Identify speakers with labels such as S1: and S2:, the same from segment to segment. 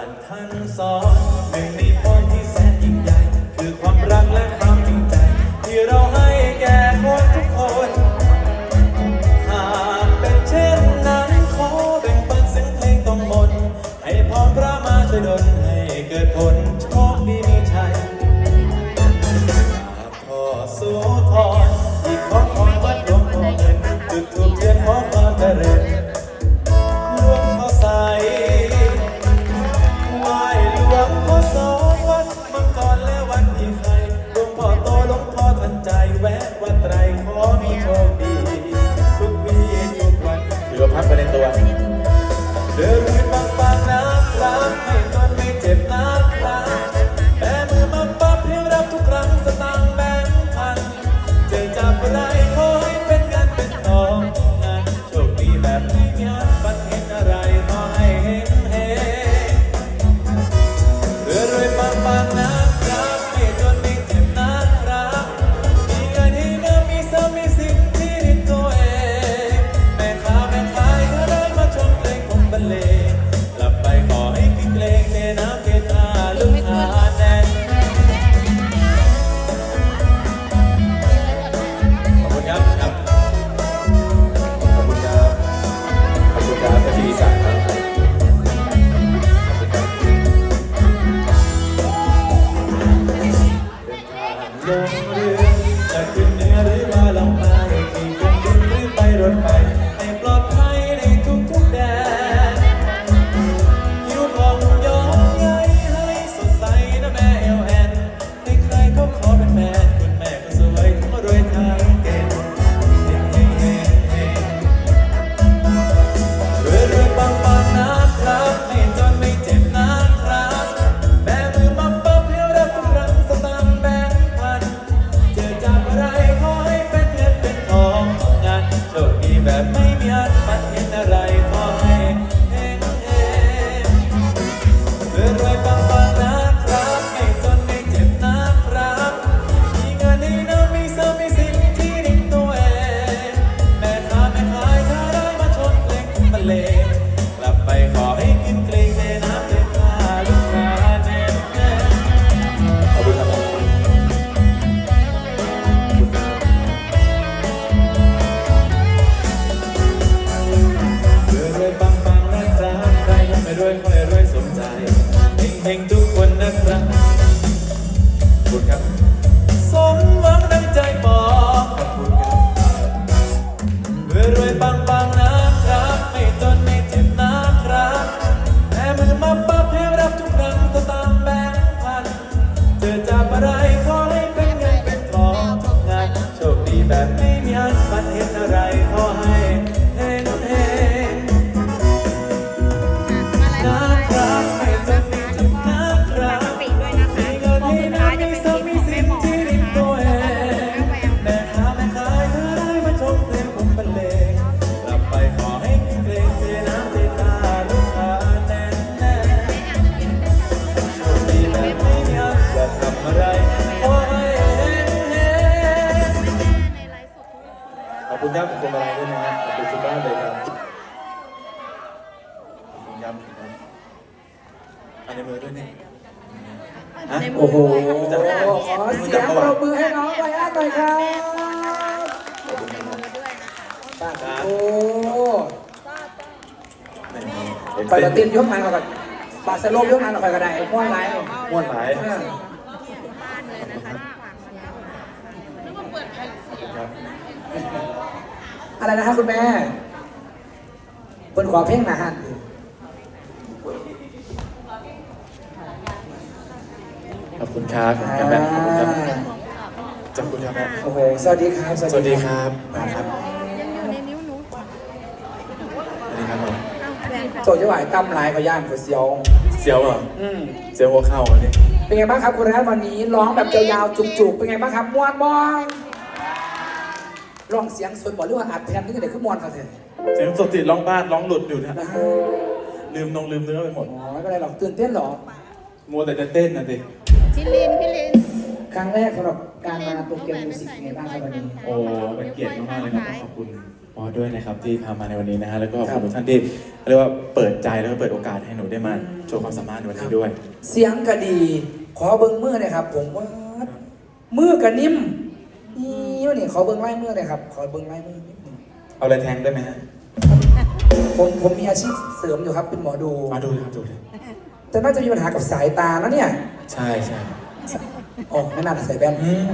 S1: านท่านสอนหนึ่งในพรที่แสนยิ่งใหญ่คือความรักและความจริงใจ ที่เราให้แก่คนทุกคน หากเป็นเช่นนั้นขอแบ่งปันเสียงเพลงต้องมน ให้พรพระมาช่วยดลให้เกิดผลโชคดีมีชัยพ่อโสธร ว่าพัก งเรือจะขึ้นเหนือหรือ คุณครับขอบคุณอะไรด้วยนะฮะขอบคุณทุกบ้านเลยครับขอบคุณครับอันในมือด้วยนี่ฮะ
S2: โอ้โห
S1: รู้จักไหม
S2: ขอเสียงปรบมือให้น้องไบอันหน่อยครับ
S1: ขอบคุณครับ
S2: ป้าโอ้
S1: เห็น
S2: คอย
S1: เต้
S2: จะ
S1: น
S2: ตินยกมันก่อนปาสโลบยกมันคอยกระไดม้วนไร
S1: ม่วนหลาย
S2: เออ
S1: ครับ
S2: อะไรนะครับคุณแม่เปิดขอเพลงหนะฮะ
S1: ขอบคุณครับขอบคุณครับแม่ขอบคุณครับขอบคุณครับแม่
S2: โอ้โหสวัสดีครับ
S1: สวัสดีครับมาครับ
S3: ยังอยู่ในนิ้วหนู
S1: สวัสดีครับผม
S3: เอาแฟนค่ะ
S2: โจทย์จะไหวตั้มลายกับย่านกับเสียว
S1: เสียวเหรอ
S2: อืม
S1: เสียวหัวเข่าอันนี้
S2: เป็นไงบ้างครับคุณแอนวันนี้ร้องแบบยาวๆจุกๆเป็นไงบ้างครับม้วนบ้อง ร้องเสียงสดบอกหรือว่าอัดแผ่นนี่ก็เดี๋ยวขึ้นม้วนเขาเถอะ
S1: เสียงสดติดร้องบ้านร้องหลุดอยู่เนะ
S2: นะฮะ
S1: ลืมนงลืมเนื้อไปหมด
S2: อ๋อไม่เป็นไรหรอกตื่นเต้นเหรอ
S1: มัวแต่จะเต้นนะสิ
S3: พี่ลินพี่ลิน
S2: ครั้งแรกสำหรับการมาโตเกียวมิวสิกเป็นไงบ้างครับวันนี้
S1: โอ้เป็นเกียรติมากๆเลยครับต้องขอบคุณพ
S4: อด้วยนะครับที่พามาในวันนี้นะฮะแล้วก็ข
S2: ครั
S4: อบบคุณทุกท่านที่เรียกว่าเปิดใจแล้วก็เปิดโอกาสให้หนูได้มาโชว์ความสามารถในวันนี้ด้วย
S2: เสียงก็ดีขอเบิ้งมือหน่อยครับ ผมว่ามือก็นิ่ม นี่วะนี่ขอเบิ้งไล่มือหน่อยครับ ขอเบิ้งไล่มือนิดหนึง
S4: เอาอะไรแทงได้ไหมฮะ
S2: ผมผมมีอาชีพเสริมอยู่ครับเป็นหมอดู
S4: มาดูเลยครับดูเลย
S2: แต่น่าจะมีปัญหากับสายตาแล้วเนี่ย
S4: ใช่ใช่
S2: อ๋อไม่น่าจะใส่แว่น
S4: อืม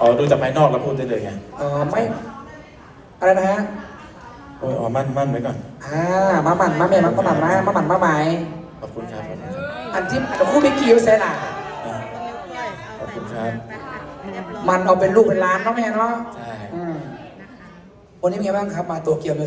S4: อ๋อดูจากภายนอกแล้วพูดได้เลยไง
S2: อ๋อไม่อะไรนะฮะ
S4: โอ้ยอ๋อมั่นมั่นไว้ก่อน
S2: อ่ามาหมั่นมาแม่มามาหมั่นมามาหมั่นมาไหม
S4: ขอบคุณครับขอบคุณครับ
S2: อันที่อันคู่บิ๊กกี้เซน่ะ
S4: อ่าขอบคุณครับ
S2: มันเอาเป็นลูกเป็นล้านเนาะแม่เนาะ
S4: ใช่
S2: อืม วันนี้เป็นไงบ้างครับ มาตัวเกียวมิว